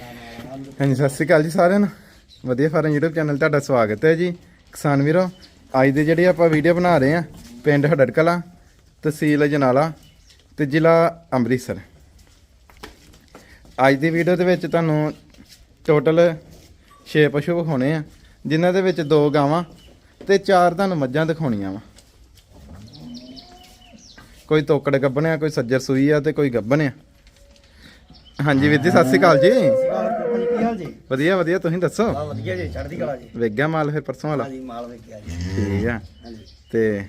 ਹਾਂਜੀ, ਸਤਿ ਸ਼੍ਰੀ ਅਕਾਲ ਜੀ ਸਾਰਿਆਂ ਨੂੰ। ਵਧੀਆ ਫਾਰਮ YouTube ਚੈਨਲ ਤੁਹਾਡਾ ਸਵਾਗਤ ਹੈ ਜੀ। ਕਿਸਾਨ ਵੀਰੋ, ਅੱਜ ਦੇ ਜਿਹੜੇ ਆਪਾਂ ਵੀਡੀਓ ਬਣਾ ਰਹੇ ਆ ਪਿੰਡ ਹੜੜ ਕਲਾਂ ਤਹਿਸੀਲ ਜਨਾਲਾ ਤੇ ਜ਼ਿਲ੍ਹਾ ਅੰਮ੍ਰਿਤਸਰ। ਅੱਜ ਦੀ ਵੀਡੀਓ ਦੇ ਵਿੱਚ ਤੁਹਾਨੂੰ ਟੋਟਲ 6 ਪਸ਼ੂ ਵਿਖਾਉਣੇ ਆ, ਜਿਨ੍ਹਾਂ ਦੇ ਵਿੱਚ ਦੋ ਗਾਵਾਂ ਤੇ ਚਾਰ ਤੁਹਾਨੂੰ ਮੱਝਾਂ ਦਿਖਾਉਣੀਆਂ ਵਾ। ਕੋਈ ਤੋਕੜ ਗੱਬਣਿਆ ਕੋਈ ਸੱਜਰ ਸੂਈ ਆ ਤੇ ਕੋਈ ਗੱਬਣ ਆ ਹਾਂਜੀ ਵੀਰ ਜੀ ਸਤਿ ਸ਼੍ਰੀ ਅਕਾਲ ਜੀ। ਕੀ ਹਾਲ ਜੀ? ਵਧੀਆ ਵਧੀਆ ਤੁਸੀਂ ਦੱਸੋ? ਵਧੀਆ ਜੀ ਚੜ੍ਹਦੀ ਕਲਾ ਜੀ। ਵੇਗਿਆ ਮਾਲ ਫਿਰ ਪਰਸੋਂ ਵਾਲਾ? ਹਾਂਜੀ ਮਾਲ ਵੇਖਿਆ ਜੀ। ਠੀਕ ਆ। ਤੇ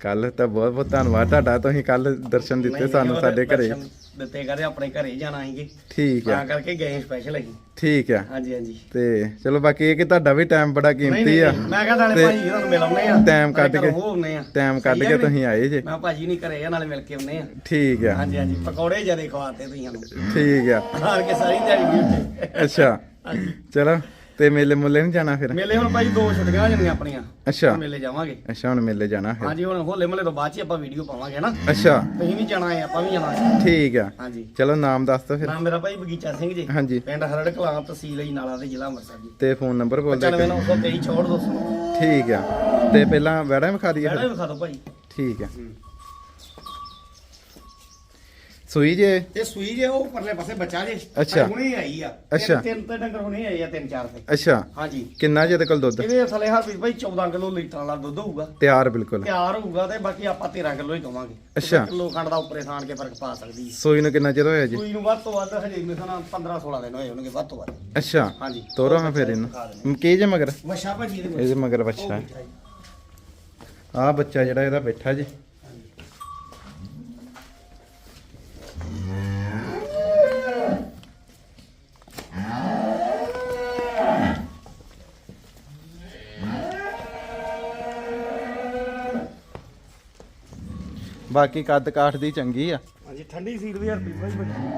ਕੱਲ ਤਾਂ ਬਹੁਤ ਬਹੁਤ ਧੰਨਵਾਦ ਤੁਹਾਡਾ ਤੁਸੀਂ ਕੱਲ ਦਰਸ਼ਨ ਦਿੱਤੇ ਸਾਨੂੰ ਸਾਡੇ ਘਰੇ। ਦਿੱਤੇ ਕਰੇ ਆਪਣੇ ਘਰੇ ਜਾਣਾ ਸੀਗੇ। ਠੀਕ ਆ। ਤਾਂ ਕਰਕੇ ਗਏ ਸਪੈਸ਼ਲ ਅਸੀਂ। ਠੀਕ ਆ। ਹਾਂਜੀ ਹਾਂਜੀ। ਤੇ ਚਲੋ ਬਾਕੀ ਇਹ ਕਿ ਤੁਹਾਡਾ ਵੀ ਟਾਈਮ ਬੜਾ ਕੀਮਤੀ ਆ। ਮੈਂ ਕਿਹਾ ਨਾਲੇ ਭਾਜੀ ਤੁਹਾਨੂੰ ਮਿਲ ਆਉਨੇ ਆ। ਟਾਈਮ ਕੱਢ ਕੇ- ਹੋ ਟਾਈਮ ਕੱਢ ਕੇ ਤੁਸੀਂ ਆਏ ਜੇ। ਮੈਂ ਭਾਜੀ ਨਹੀਂ ਘਰੇ ਆ ਨਾਲੇ ਮਿਲ ਕੇ ਆਉਨੇ ਆ। ਠੀਕ ਆ। ਹਾਂਜੀ ਹਾਂਜੀ। ਪਕੌੜੇ ਜਦੇ ਖਵਾਤੇ ਤੁਸੀਂ ਸਾਨੂੰ। ਠੀਕ ਆ। ਹਾਰ ਕੇ ਸਾਰੀ ਦਿਹਾੜੀ ਵੀ ਉੱਤੇ ਅੱਛਾ ਚਲੋ। ਤੇ ਮੇਲੇ ਮੁੱਲੇ ਨਹੀਂ ਜਾਣਾ ਫਿਰ? ਮੇਲੇ ਹੁਣ ਭਾਜੀ ਦੋ ਛੁੱਟੀਆਂ ਜਣੀਆਂ ਆਪਣੀਆਂ। ਅੱਛਾ। ਮੇਲੇ ਜਾਵਾਂਗੇ। ਅੱਛਾ ਹੁਣ ਮੇਲੇ ਜਾਣਾ ਫਿਰ। ਹਾਂਜੀ ਹੁਣ ਹੋਲੇ ਮਹੱਲੇ ਤੋਂ ਬਾਅਦ ਹੀ ਆਪਾਂ ਵੀਡੀਓ ਪਾਵਾਂਗੇ ਨਾ? ਅੱਛਾ। ਤੁਸੀਂ ਵੀ ਜਾਣਾ ਹੈ ਆਪਾਂ ਵੀ ਜਾਣਾ ਹੈ। ਠੀਕ ਆ। ਹਾਂਜੀ। ਚਲੋ ਨਾਮ ਦੱਸ ਦਿਓ ਫਿਰ। ਨਾਮ ਮੇਰਾ ਭਾਈ ਬਗੀਚਾ ਸਿੰਘ ਜੀ। ਹਾਂਜੀ। ਪਿੰਡ ਹਰੜ ਕਲਾਂ ਤਹਿਸੀਲ ਜੀ ਨਾਲਾ ਦੇ ਜ਼ਿਲ੍ਹਾ ਅੰਮ੍ਰਿਤਸਰ ਜੀ। ਤੇ ਫੋਨ ਨੰਬਰ ਬੋਲ ਦਿਓ 95923 64 200 ਠੀਕ ਆ। ਤੇ ਪਹਿਲਾਂ ਵੜਾ ਵਿਖਾ ਦਈਏ ਫਿਰ? ਵਿਖਾ ਦਿਓ ਭਾਈ। ਠੀਕ ਆ। ਸੂਈ ਜੇ? ਇਹ ਸੂਈ ਜੇ ਉਹ ਪਰਲੇ ਪਾਸੇ ਬੱਚਾ ਜੇ। ਅੱਛਾ। ਹੁਣੇ ਆਈ ਆ। ਅੱਛਾ। ਤਿੰਨ ਤਿੰਨ ਤੇ ਡੰਗਰ ਹੁਣੇ ਆਏ ਆ ਤਿੰਨ ਚਾਰ ਤੇ ਅੱਛਾ। ਹਾਂਜੀ। ਕਿੰਨਾ ਜੇ ਇਹਦੇ ਕੋਲ ਦੁੱਧ? ਇਹਦੇ ਥਲੇ ਹਰ ਭਾਈ 14 ਕਿਲੋ ਲੀਟਰ ਵਾਲਾ ਦੁੱਧ ਹੋਊਗਾ। ਤਿਆਰ ਬਿਲਕੁਲ। ਤਿਆਰ ਹੋਊਗਾ ਤੇ ਬਾਕੀ ਆਪਾਂ 13 ਕਿਲੋ ਹੀ ਕਵਾਂਗੇ ਅੱਛਾ। ਕਿਲੋ ਖੰਡ ਦਾ ਉੱਪਰੇ ਥਾਣ ਕੇ ਫ਼ਰਕ ਪਾ ਸਕਦੀ ਹੈ ਸੂਈ ਨੂੰ ਕਿੰਨਾ ਚਿਰ ਹੋਇਆ ਜੀ? ਸੂਈ ਨੂੰ ਵੱਧ ਤੋਂ ਵੱਧ ਹਜੇ ਮੇਰੇ ਨਾਲ 15 16 ਦਿਨ ਹੋਏ ਹੋਣਗੇ ਵੱਧ ਤੋਂ ਵੱਧ। ਅੱਛਾ। ਹਾਂਜੀ। ਤੋਰੋ ਹਾਂ ਫਿਰ ਇਹਨੂੰ। ਕੀ ਜੇ ਮਗਰ? ਵਸ਼ਾ ਭਾਜੀ ਇਹਦੇ ਮਗਰ ਬੱਚਾ ਆ ਬੱਚਾ ਜਿਹੜਾ ਇਹਦਾ ਬੈਠਾ ਜੀ। ਬਾਕੀ ਕੱਦ ਕਾਠ ਦੀ ਚੰਗੀ ਆ। ਹਾਂਜੀ ਠੰਡੀ ਸੀਲ ਵੀ ਹਰ ਭਾਈ ਬੱਚੀ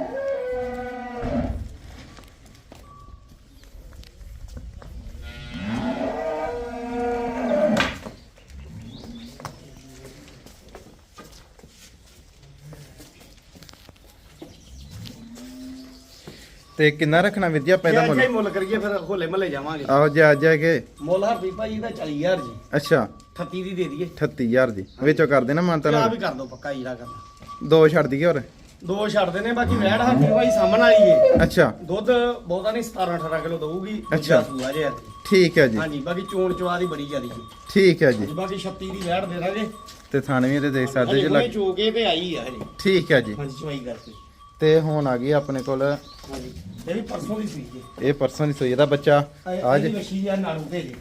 ਤੇ ਕਿੰਨਾ ਰੱਖਣਾ ਵਿਦਿਆ ਪਹਿਲਾਂ ਮੁੱਲ? ਕਰੀਏ ਫਿਰ ਹੋਲੇ ਮਹੱਲੇ ਜਾਵਾਂਗੇ। ਆਓ ਜਾ ਜਾ ਕੇ ਮੁੱਲ ਹਰ ਭਾਈ ਦਾ 40000 ਜੀ। ਅੱਛਾ। 38 ਦੀ ਦੇ ਦਈਏ। 38000 ਦੀ। ਵਿੱਚੋਂ ਕਰ ਦੇਣਾ ਮਾਨਤਾ ਆ ਨਾਲ ਵੀ ਕਰ ਦੋ ਪੱਕਾ ਹੀਰਾ ਕਰਨਾ। ਦੋ ਛੱਡ ਦਈਏ ਹੋਰ। ਦੋ ਛੱਡਦੇ ਨੇ ਬਾਕੀ ਵੈੜ ਹਰ ਭਾਈ ਸਾਹਮਣ ਵਾਲੀ ਏ। ਅੱਛਾ। ਦੁੱਧ ਬਹੁਤਾ ਨਹੀਂ 17 18 ਕਿਲੋ ਦਊਗੀ ਅੱਛਾ। ਸੂਆ ਜੇ ਠੀਕ ਹੈ ਜੀ। ਹਾਂਜੀ ਬਾਕੀ ਚੋਣ ਚਵਾ ਦੀ ਬੜੀ ਜ਼ਿਆਦੀ ਜੀ ਠੀਕ ਹੈ ਜੀ। ਬਾਕੀ 36 ਦੀ ਵੈੜ ਦੇ ਦਾਂਗੇ। ਤੇ ਥਾਨਵੀਂ ਦੇ ਦੇਖ ਸਕਦੇ ਜੀ ਲੱਗ ਚੋ ਕੇ ਤੇ ਆਈ ਆ ਹਜੇ। ਠੀਕ ਹੈ ਜੀ। ਹਾਂਜੀ ਚਵਾਈ ਕਰਕੇ। ਤੇ ਹੁਣ ਆ ਗਈ ਆਪਣੇ ਕੋਲ। ਹਾਂਜੀ ਇਹ ਵੀ ਪਰਸੋਂ ਦੀ ਸੂਈ ਜੇ ਇਹ ਪਰਸਨ ਦੀ ਸੂਈ ਇਹਦਾ ਬੱਚਾ ਆ ਅੱਜ ਜੀ। ਮੱਛੀ ਆ ਨਾੜੂ ਤੇ ਜੀ।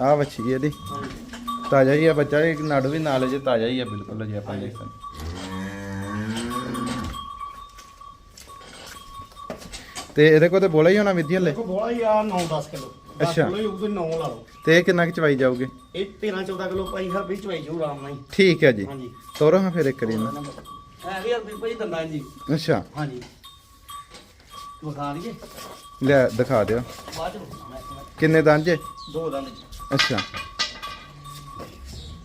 ਆ ਵੱਛੀ ਇਹਦੀ। ਹਾਂਜੀ। ਤਾਜ਼ਾ ਹੀ ਆ ਬੱਚਾ ਇਹ ਨਾੜੂ ਵੀ ਨਾਲ ਜੇ ਤਾਜ਼ਾ ਹੀ ਆ ਬਿਲਕੁਲ ਜੀ ਆਪਾਂ ਦੇਖ ਸਕਦੇ ਤੇ ਇਹਦੇ ਕੋਲ ਤੇ ਬੋਲਾ ਹੀ ਹੋਣਾ ਵਿਧੀ ਹਲੇ? ਬੋਲਾ ਹੀ ਆ 9-10 ਕਿਲੋ। ਅੱਛਾ। ਕਿਲੋ ਹੀ ਉਹਦੇ 9 ਲਾ ਲਓ। ਤੇ ਇਹ ਕਿੰਨਾ ਕੁ ਚਵਾਈ ਜਾਊਗੇ? ਇਹ 13-14 ਕਿਲੋ ਪਾਈ ਹਰ ਵੀ ਚਵਾਈ ਜੂ ਆਰਾਮ ਨਾਲ ਹੀ। ਠੀਕ ਹੈ ਜੀ। ਹਾਂਜੀ। ਤੋਰੋ ਹਾਂ ਫਿਰ ਇੱਕ ਕਰੀ ਨਾ ਹੈ ਵੀ ਹਰ ਭਾਈ ਦੰਦਾਂ ਜੀ। ਅੱਛਾ। ਹਾਂਜੀ। ਵਿਖਾ ਲਈਏ ਲੈ ਦਿਖਾ ਦਿਓ। ਬਾਅਦ ਚ ਵਿਖਾਉਣਾ ਇੱਕ ਮਿੰਟ। ਕਿੰਨੇ ਦੰਦ ਜੇ? ਦੋ ਦੰਦ ਜੀ। ਅੱਛਾ।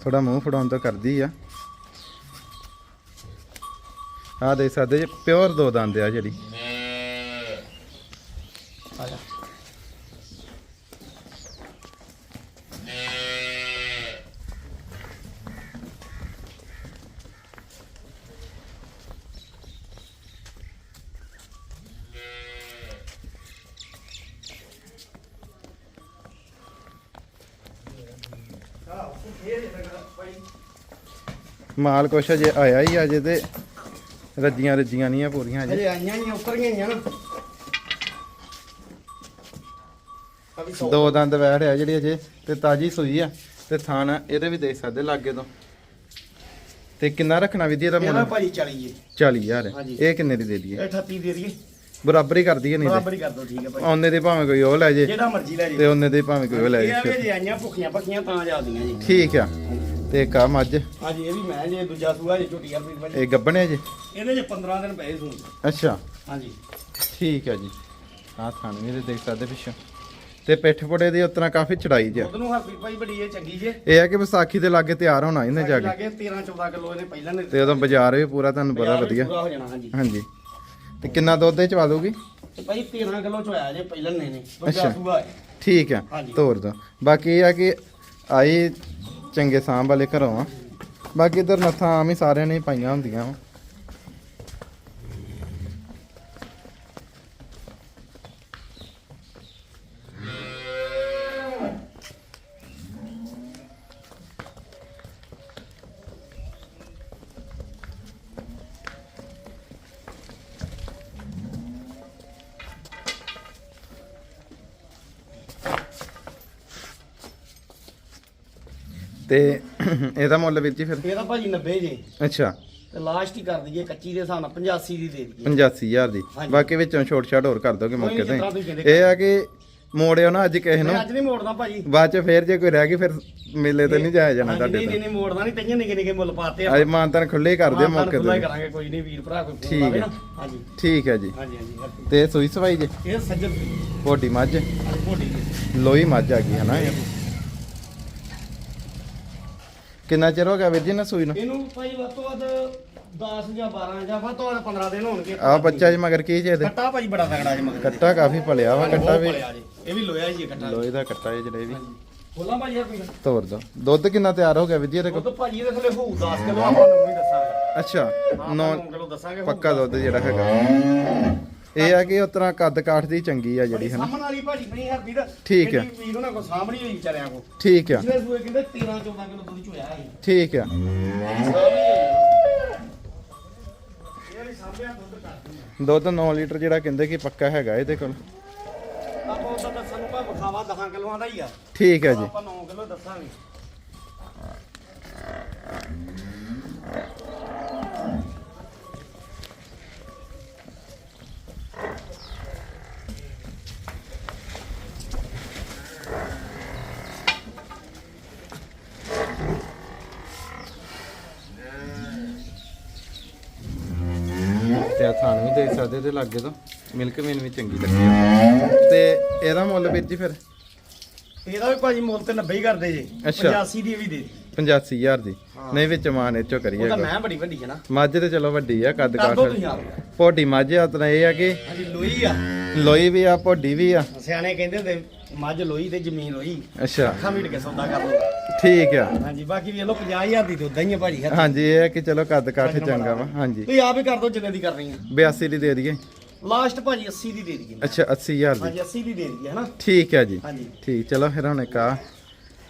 ਥੋੜਾ ਮੂੰਹ ਫੜਾਉਣ ਤੋਂ ਕਰਦੀ ਆ। ਆ ਦੇ ਸਕਦੇ ਜੇ ਪਿਓਰ ਦੋ ਦੰਦ ਆ ਜਿਹੜੀ। ਆ ਜਾ। ਮਾਲ ਕੁਛ ਅਜੇ ਆਇਆ ਹੀ ਅਜੇ ਤੇ ਰੱਜੀਆਂ ਰੱਜੀਆਂ ਨਹੀਂ ਆ ਪੂਰੀਆਂ ਅਜੇ। ਆਈਆਂ ਨਹੀਂ ਉੱਪਰ ਗਈਆਂ ਨਾ। ਅਭੀ ਸੌ। ਦੋ ਦੰਦ ਬੈਠ ਆ ਜਿਹੜੀ ਅਜੇ ਤੇ ਤਾਜੀ ਸੂਈ ਆ ਤੇ ਥਾਣ ਇਹਦੇ ਵੀ ਦੇਖ ਸਕਦੇ ਲਾਗੇ ਤੋਂ। ਤੇ ਕਿੰਨਾ ਰੱਖਣਾ ਵਿਧੀ ਇਹਦਾ ਇਹਦਾ ਮੁੱਲ? ਭਾਜੀ 40 ਜੀ 40000 ਹਾਂਜੀ। ਇਹ ਕਿੰਨੇ ਦੀ ਦੇ ਦਈਏ? ਇਹ 38 ਦੇ ਦਈਏ। ਬਰਾਬਰ ਹੀ ਕਰ ਦਈਏ ਨਹੀਂ ਬਰਾਬਰ ਤੇ। ਹੀ ਕਰ ਦੋ ਠੀਕ ਹੈ ਭਾਈ। ਉਹਨੇ ਦੇ ਭਾਵੇਂ ਕੋਈ ਉਹ ਲੈ ਜੇ। ਜਿਹੜਾ ਮਰਜ਼ੀ ਲੈ ਤੇ ਜੀ ਉਹਨੇ ਦੇ ਭਾਵੇਂ ਕੋਈ ਉਹ ਲੈ ਇਹ ਆ ਵੀ ਜੇ ਜੇ ਆਈਆਂ ਭੁੱਖੀਆਂ ਪੱਕੀਆਂ ਤਾਂ ਜਾਂਦੀਆਂ ਜੀ। ਠੀਕ ਆ। ਤੇ ਇੱਕ ਆ ਮੱਝ। ਹਾਂਜੀ ਇਹ ਵੀ ਮੈਂ ਜੇ ਦੂਜਾ ਸੂਆ ਜੇ ਝੋਟੀ ਆ ਭਾਜੀ ਇਹ ਗੱਬਣੇ ਜੇ? ਇਹਦੇ ਜੇ 15 ਦਿਨ ਪਏ ਸੂ ਅੱਛਾ। ਹਾਂਜੀ। ਠੀਕ ਹੈ ਜੀ। ਆਹ ਥਾਣ ਵੀ ਇਹਦੇ ਦੇਖ ਸਕਦੇ ਪਿੱਛੋਂ। ਤੇ ਪਿੱਠ ਪੁੜੇ ਦੀ ਉਤਨਾ ਕਾਫੀ ਚੜਾਈ ਜੇ। ਉਹਨੂੰ ਹਰਪੀ ਭਾਈ ਬੜੀ ਇਹ ਚੰਗੀ ਜੇ। ਇਹ ਹੈ ਕਿ ਵਿਸਾਖੀ ਦੇ ਲਾਗੇ ਤਿਆਰ ਹੋਣਾ ਇਹਨੇ ਜਾ ਕੇ। ਲਾਗੇ 13 14 ਕਿਲੋ ਇਹਨੇ ਪਹਿਲਾਂ ਨੇ ਤੇ ਉਦੋਂ ਬਾਜ਼ਾਰ ਵੀ ਪੂਰਾ ਤੁਹਾਨੂੰ ਪਤਾ ਵੀ ਵਧੀਆ। ਪੂਰਾ ਹੋ ਜਾਣਾ ਹਾਂਜੀ। ਹਾਂਜੀ। ਤੇ ਕਿੰਨਾ ਦੁੱਧ ਇਹ ਚਵਾ ਦੂਗੀ ਤੇ ਭਾਈ 13 ਕਿਲੋ ਚ ਹੋਇਆ ਜੇ ਪਹਿਲਾਂ ਨੇ ਨੇ ਅੱਛਾ। ਸੂਆ ਹੈ। ਠੀਕ ਆ ਹਾਂਜੀ। ਤੋਰ ਦੋ। ਬਾਕੀ ਇਹ ਆ ਕਿ ਆਈ ਚੰਗੇ ਸਾਂਭ ਵਾਲੇ ਘਰੋਂ ਆ। ਬਾਕੀ ਇਧਰ ਨੱਥਾਂ ਆਮ ਹੀ ਸਾਰਿਆਂ ਨੇ ਪਾਈਆਂ ਹੁੰਦੀਆਂ ਵਾ। ਤੇ ਇਹਦਾ ਮੁੱਲ ਵੀਰ ਜੀ ਫਿਰ? ਇਹਦਾ ਭਾਜੀ 90 ਜੇ। ਅੱਛਾ। ਤੇ ਲਾਸਟ ਹੀ ਕਰ ਦਈਏ ਕੱਚੀ ਦੇ ਹਿਸਾਬ ਨਾਲ 85 ਦੀ ਦੇ ਦਈਏ। 85000 ਦੀ। ਹਾਂਜੀ। ਬਾਕੀ ਵਿੱਚੋਂ ਛੋਟ ਛਾਟ ਹੋਰ ਕਰ ਦੋਗੇ ਮੌਕੇ ਨੀ, ਜਿਸ ਤਰ੍ਹਾਂ ਤੇ ਤੁਸੀਂ ਕਹਿੰਦੇ ਇਹ ਆ ਕਿ ਮੋੜਿਓ ਨਾ ਅੱਜ ਕਿਸੇ ਨੂੰ। ਮੈਂ ਅੱਜ ਨਹੀਂ ਮੋੜਦਾ ਭਾਜੀ। ਬਾਅਦ ਚ ਫੇਰ ਜੇ ਕੋਈ ਰਹਿ ਗਈ ਫਿਰ ਮੇਲੇ ਤੇ ਨਹੀਂ ਜਾਇਆ ਜਾਣਾ ਹਾਂਜੀ, ਤੁਹਾਡੇ ਨਹੀਂ ਤੋਂ। ਨਹੀਂ ਨਹੀਂ, ਮੋੜਦਾ ਨਹੀਂ ਤਈਆਂ ਨਿੱਕੇ ਨਿੱਕੇ ਮੁੱਲ ਪਾਤੇ ਅੱਜ ਮਾਨਤਨ ਖੁੱਲੇ ਹੀ ਕਰ ਦਿਓ ਮੌਕੇ ਖੁੱਲ੍ਹਾ ਹੀ ਤੇ ਕਰਾਂਗੇ ਕੋਈ ਨਹੀਂ ਵੀਰ ਭਰਾ ਕੋਈ ਠੀਕ ਹੈ। ਨਾ। ਹਾਂਜੀ। ਠੀਕ ਹੈ ਜੀ। ਹਾਂਜੀ ਹਾਂਜੀ। ਤੇ ਸੂਈ ਸਵਾਈ ਜੇ? ਇਹ ਸੱਜਣ। ਕੋਟੀ ਮੱਝ। ਮੋਟੀ ਜੀ। ਲੋਈ ਮੱਝ ਆ ਗਈ ਹਨਾ ਇਹ? ਕਿੰਨਾ ਚਿਰ ਹੋ ਗਿਆ ਵੀਰ ਜੀ ਨਾ ਸੂਈ ਨੂੰ? ਇਹਨੂੰ ਭਾਈ ਵੱਧ ਤੋਂ ਵੱਧ 10 ਜਾਂ 12 ਜਾਂ ਵੱਧ ਤੋਂ ਵੱਧ 15 ਦਿਨ ਹੋਣਗੇ। ਆ ਬੱਚਾ ਜੀ ਮਗਰ ਕੀ ਜੇ ਇਹਦੇ? ਕੱਟਾ ਭਾਜੀ ਬੜਾ ਤਗੜਾ ਜੀ ਮਗਰ। ਕੱਟਾ ਕਾਫੀ ਪਲਿਆ ਵਾ ਕੱਟਾ ਵੀ। ਇਹ ਵੀ ਲੋਇਆ ਜੀ ਕੱਟਾ। ਲੋਹੇ ਦਾ ਕੱਟਾ ਇਹ ਜਿਹੜੇ ਵੀ। ਬੋਲਾਂ ਭਾਜੀ ਯਾਰ ਤੋਰ ਦੋ। ਦੁੱਧ ਕਿੰਨਾ ਤਿਆਰ ਹੋ ਗਿਆ ਵੀਰ ਜੀ ਇਹਦੇ ਕੋਲ? ਤਾਂ ਭਾਜੀ ਇਹਦੇ ਥੱਲੇ ਹੋਊ 10 ਕਿਲੋ ਆਪਾਂ ਨੂੰ ਹੀ ਦੱਸਾਂਗੇ। ਅੱਛਾ ਆਪਾਂ 9 9 ਕਿਲੋ ਦੱਸਾਂਗੇ ਪੱਕਾ ਦੁੱਧ ਜਿਹੜਾ ਹੈਗਾ। ਇਹ ਆ ਕਿ ਉਸ ਤਰ੍ਹਾਂ ਕੱਦ ਕਾਠ ਦੀ ਚੰਗੀ ਆ ਜਿਹੜੀ ਹਨਾ? ਸਾਹਮਣ ਵਾਲੀ ਭਾਜੀ ਨਹੀਂ ਹਰ ਵੀਰ ਠੀਕ ਹੈ। ਵੀਰ ਉਹਨਾਂ ਕੋ ਸਾਹਮਣੀ ਹੋਈ ਵਿਚਾਰਿਆਂ ਕੋ ਠੀਕ ਆ। ਪਿਛਲੇ ਸੂਏ ਕਹਿੰਦੇ 13 14 ਕਿਲੋ ਦੁੱਧ ਚੋਇਆ ਸੀ। ਠੀਕ ਆ। ਦੁੱਧ ਕਰਦੀ ਆ ਦੁੱਧ 9 ਲੀਟਰ ਜਿਹੜਾ ਕਹਿੰਦੇ ਕਿ ਪੱਕਾ ਹੈਗਾ ਇਹਦੇ ਕੋਲ। ਆਪਾਂ ਉਹਦਾ ਦੱਸਣ ਨੂੰ ਭਾਵੇਂ ਖਾਵਾ 10 ਕਿਲੋਆਂ ਦਾ ਹੀ ਆ। ਠੀਕ ਹੈ ਜੀ। ਆਪਾਂ 9 ਕਿਲੋ ਦੱਸਾਂਗੇ। ਦੇਖ ਸਕਦੇ ਤੇ ਲਾਗੇ ਤੋਂ। ਮਿਲਕ ਮੇਨ ਵੀ ਚੰਗੀ ਲੱਗੀ ਆ। ਤੇ ਇਹਦਾ ਮੁੱਲ ਵੀਰ ਜੀ ਫਿਰ? ਇਹਦਾ ਵੀ ਭਾਜੀ ਮੁੱਲ ਤੇ 90 ਹੀ ਕਰਦੇ ਜੇ। ਅੱਛਾ। 85 ਦੀ ਇਹ ਵੀ ਦੇ ਦੀ। 85000 ਦੀ। ਨਹੀਂ ਵਿੱਚ ਮਾਨ ਉਹ ਕਰੀਏ ਤਾਂ ਮੈਂ ਬੜੀ ਵੱਡੀ ਹੈ ਨਾ। ਮੱਝ ਤੇ ਚਲੋ ਵੱਡੀ ਆ ਕੱਦ ਕਰ ਕਾਠ ਦੋ ਵਾਲੀ। ਤੁਸੀਂ ਆਪ। ਪੋਡੀ ਮੱਝ ਆ ਤਾਂ ਇਹ ਆ ਕਿ ਹਾਂਜੀ ਲੋਈ ਆ। ਲੋਈ ਵੀ ਆ ਪੋਡੀ ਵੀ ਆ। ਸਿਆਣੇ ਕਹਿੰਦੇ ਹੁੰਦੇ ਮੱਝ ਲੋਈ ਤੇ ਜ਼ਮੀਨ ਲੋਈ। ਅੱਛਾ। ਅੱਖਾਂ ਮੀਟ ਕੇ ਸੌਦਾ ਕਰ ਲਓ ਠੀਕ ਆ। ਹਾਂਜੀ ਬਾਕੀ ਵੀ ਇਹ ਲੋ 50000 ਦੀ ਹੀ ਆ ਭਾਜੀ ਹੱਥ ਹਾਂਜੀ ਇਹ ਆ ਕਿ ਚਲੋ ਕੱਦ ਕਾਠ ਚੰਗਾ ਵਾ। ਹਾਂਜੀ। ਤੁਸੀਂ ਆਪ ਹੀ ਕਰ ਦੋ ਜਿੰਨੇ ਦੀ ਕਰਨੀ ਆ। 82 ਦੀ ਦੇ ਦਈਏ। ਲਾਸਟ ਭਾਜੀ 80 ਦੀ ਦੇ ਦਈਏ ਅੱਛਾ 80000 ਦੀ। ਹਾਂਜੀ 80 ਦੀ ਦੇ ਦਈਏ ਹਨਾ? ਠੀਕ ਹੈ ਜੀ। ਹਾਂਜੀ। ਠੀਕ ਚਲੋ ਫਿਰ ਹੁਣ ਇੱਕ ਆ।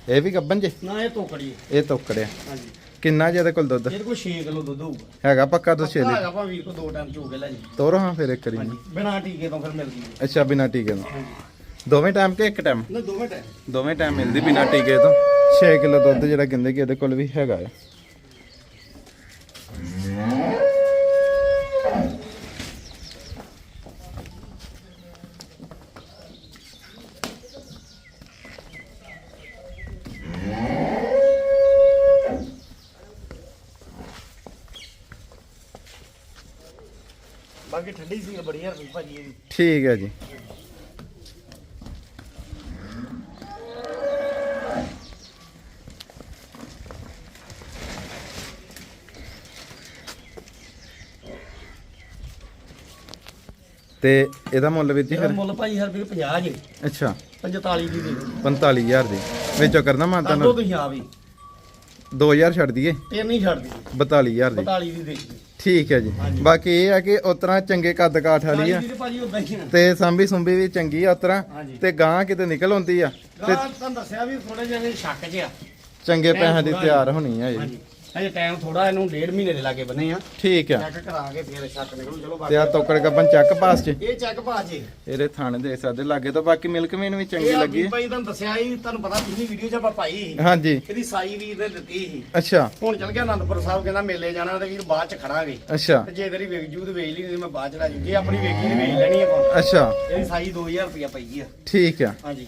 ਇਹ ਵੀ ਗੱਬਨ ਜੇ? ਨਾ ਇਹ ਤੋਕੜੀ ਇਹ ਤੋਕੜਿਆ ਹਾਂਜੀ। ਕਿੰਨਾ ਜਿਹਦੇ ਕੋਲ ਦੁੱਧ? ਇਹਦੇ ਕੋਲ 6 ਕਿਲੋ ਦੁੱਧ ਹੋਊਗਾ। ਹੈਗਾ ਪੱਕਾ ਦੁੱਧ ਛੇ ਲਈ ਹੈਗਾ ਭਾਵੇਂ ਵੀਰ ਕੋ ਦੋ ਟਾਈਮ ਚੋ ਕੇ ਲੈ ਜੀ। ਤੋਰੋ ਹਾਂ ਫਿਰ ਇੱਕ ਕਰੀ ਹਾਂਜੀ ਬਿਨਾ ਟੀਕੇ ਤੋਂ ਫਿਰ ਮਿਲਦੀ ਹੈ ਅੱਛਾ ਬਿਨਾ ਟੀਕੇ ਤੋਂ। ਹਾਂਜੀ। ਦੋਵੇਂ ਟਾਈਮ ਕਿ ਇੱਕ ਟਾਈਮ ਨਾ ਦੋਵੇਂ ਟਾਈਮ ਦੋਵੇਂ ਟਾਈਮ ਮਿਲਦੀ ਬਿਨਾ ਟੀਕੇ ਤੋਂ। 6 ਕਿਲੋ ਦੁੱਧ ਜਿਹੜਾ ਕਹਿੰਦੇ ਕਿ ਇਹਦੇ ਕੋਲ ਵੀ ਹੈਗਾ ਆ ਬਾਕੀ ਠੰਡੀ ਸੀ ਬੜੀ ਯਾਰ ਭਾਜੀ ਠੀਕ ਹੈ ਜੀ। ਤੇ ਇਹਦਾ ਮੁੱਲ ਵੀਰ ਜੀ ਇਹਦਾ ਫਿਰ? ਮੁੱਲ ਭਾਜੀ ਹਰ ਵੀਰ 50 ਜੀ। ਅੱਛਾ। 45 ਦੀ ਦੇ ਦਿਓ। 45000 ਦੀ। ਵਿੱਚੋਂ ਕਰਨਾ ਮਾਤਾ ਕਰ ਦੋ ਨਾਲ ਤੁਸੀਂ ਆ ਵੀ 2000 ਛੱਡ ਦਈਏ? ਤੇ ਨਹੀਂ ਛੱਡਦੀ 42000 ਦੀ। 45 ਦੀ ਦੇ ਦਿਓ। ਠੀਕ ਹੈ ਜੀ। ਬਾਕੀ ਇਹ ਆ ਕਿ ਉਸ ਤਰ੍ਹਾਂ ਚੰਗੇ ਕੱਦ ਕਾਠ ਵਾਲੀ ਆ। ਦੀ ਤੇ ਭਾਜੀ ਉਦਾਂ ਹੀ ਆ। ਤੇ ਸੰਭੀ ਸੁੰਭੀ ਵੀ ਚੰਗੀ ਆ ਹਾਂਜੀ। ਤੇ ਗਾਂ ਕਿਤੇ ਨਿਕਲ ਆਉਂਦੀ ਆ। ਤੇ ਤੁਹਾਨੂੰ ਦੱਸਿਆ ਵੀ ਥੋੜੇ ਜਿਹੇ ਸ਼ੱਕ ਆ। ਚੰਗੇ ਪੈਸਿਆਂ ਦੀ ਤਿਆਰ ਹੋਣੀ ਆ ਜੀ ਹਾਂਜੀ। ਅਜੇ ਟਾਈਮ ਥੋੜਾ ਇਹਨੂੰ ਡੇਢ ਮਹੀਨੇ ਦੇ ਲਾਗੇ ਬੰਨੇ ਆ। ਠੀਕ ਆ। ਚੈੱਕ ਕਰਾਂਗੇ ਫਿਰ ਸ਼ੱਕ ਨਿਕਲੂ ਚਲੋ ਤੇ ਬਾਕੀ ਆ ਤੋਕੜ ਗੱਬਨ ਚੱਕ ਪਾਸ ਚ। ਇਹ ਚੈੱਕ ਭਾਜੀ ਇਹਦੇ ਥਾਣੇ ਦੇ ਸਕਦੇ ਲਾਗੇ ਤੋਂ ਬਾਕੀ ਮਿਲਕ ਮੇਨ ਵੀ ਚੰਗੀ ਇਹ ਆ ਲੱਗੀ ਭਾਈ ਤੁਹਾਨੂੰ ਦੱਸਿਆ ਸੀ ਤੁਹਾਨੂੰ ਪਤਾ ਪਿਛਲੀ ਵੀਡੀਓ 'ਚ ਆਪਾਂ ਪਾਈ ਸੀ। ਹਾਂਜੀ। ਇਹਦੀ ਸਾਈ ਵੀਰ ਨੇ ਦਿੱਤੀ ਸੀ। ਅੱਛਾ। ਹੁਣ ਚੱਲ ਗਿਆ ਆਨੰਦਪੁਰ ਸਾਹਿਬ ਕਹਿੰਦਾ ਮੇਲੇ ਜਾਣਾ ਤੇ ਵੀਰ ਬਾਅਦ 'ਚ ਖੜਾਂਗੇ। ਅੱਛਾ। ਤੇ ਜੇ ਤੇਰੀ ਵੇਚ ਜੂ ਤੇ ਵੇਚ ਲਈ ਨਹੀਂ ਮੈਂ ਬਾਅਦ 'ਚ ਲੈ ਜੂ। ਜੇ ਆਪਣੀ ਵੇਖੀ ਤੇ ਵੇਚ ਲੈਣੀ ਆਪਾਂ ਅੱਛਾ। ਇਹਦੀ ਸਾਈ 2000 ਰੁਪਇਆ ਪਈ ਆ। ਠੀਕ ਆ। ਹਾਂਜੀ।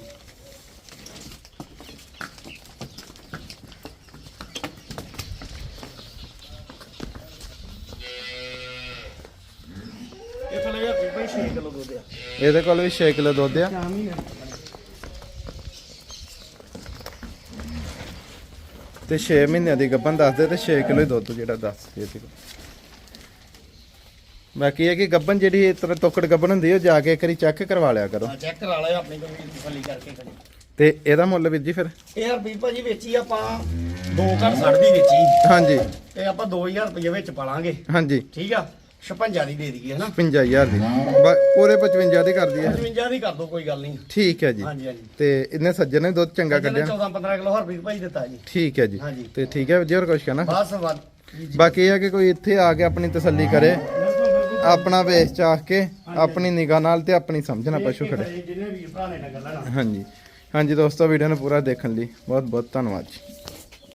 6 ਕਿਲੋ ਦੁੱਧ ਆ। ਇਹਦੇ ਕੋਲ ਵੀ 6 ਕਿਲੋ ਦੁੱਧ ਆ। ਤੇ 6 ਮਹੀਨਿਆਂ ਦੀ ਗੱਬਨ ਦੱਸਦੇ ਤੇ 6 ਕਿਲੋ ਦੁੱਧ ਜਿਹੜਾ ਦੱਸ ਇਹਦੇ ਕੋਲ। ਬਾਕੀ ਇਹ ਕਿ ਗੱਬਨ ਜਿਹੜੀ ਇਸ ਤਰ੍ਹਾਂ ਤੋਕੜ ਗੱਬਨ ਹੁੰਦੀ ਉਹ ਜਾ ਕੇ ਇੱਕ ਵਾਰੀ ਚੈੱਕ ਕਰਵਾ ਲਿਆ ਕਰੋ। ਚੈੱਕ ਕਰਾ ਲਿਓ ਆਪਣੀ ਕੋਈ ਤਸੱਲੀ ਕਰਕੇ ਕਰੀ। ਤੇ ਇਹਦਾ ਮੁੱਲ ਵੀਰ ਜੀ ਫਿਰ? ਇਹ ਹਰਬੀਰ ਭਾਜੀ ਵੇਚੀ ਆਪਾਂ ਦੋ ਘਰ ਸੜ ਦੀ ਵੇਚੀ। ਹਾਂਜੀ। ਤੇ ਆਪਾਂ 2000 ਰੁਪਏ ਵਿੱਚ ਪਾਲਾਂਗੇ। ਹਾਂਜੀ। ਠੀਕ ਆ? 56 ਦੀ ਦੇ ਦਈਏ ਹਨਾ? 55000 ਦੀ। ਬਾ- ਪੂਰੇ 55 ਦੀ ਕਰਦੀ ਹੈ। 55 ਦੀ ਕਰ ਦੋ ਕੋਈ ਗੱਲ ਨਹੀਂ। ਠੀਕ ਹੈ ਜੀ। ਹਾਂਜੀ ਹਾਂਜੀ। ਤੇ ਇਹਨੇ ਸੱਜਣ ਨੇ ਦੁੱਧ ਚੰਗਾ ਕੱਢਿਆ। 14 15 ਕਿਲੋ ਹਰਬੀਰ ਭਾਜੀ ਦਿੱਤਾ ਜੀ। ਠੀਕ ਹੈ ਜੀ। ਹਾਂਜੀ। ਤੇ ਠੀਕ ਹੈ ਜੀ ਹੋਰ ਕੁਛ ਕਹਿਣਾ? ਬਸ ਵੱਧ ਜੀ। ਬਾਕੀ ਇਹ ਹੈ ਕਿ ਕੋਈ ਇੱਥੇ ਆ ਕੇ ਆਪਣੀ ਤਸੱਲੀ ਕਰੇ ਬਿਲਕੁਲ ਬਿਲਕੁਲ ਆਪਣਾ ਵੇਚ ਚਾਹ ਕੇ ਆਪਣੀ ਨਿਗਾਹ ਨਾਲ ਤੇ ਆਪਣੀ ਸਮਝਣਾ ਪਸ਼ੂ ਖੜੇ। ਜਿਹਨੇ ਵੀਰ ਭਰਾ ਨੇ ਨਾ ਗੱਲਾਂ ਨਾ ਹਾਂਜੀ। ਹਾਂਜੀ ਦੋਸਤੋ ਵੀਡੀਓ ਨੂੰ ਪੂਰਾ ਦੇਖਣ ਲਈ ਬਹੁਤ ਬਹੁਤ ਧੰਨਵਾਦ ਜੀ।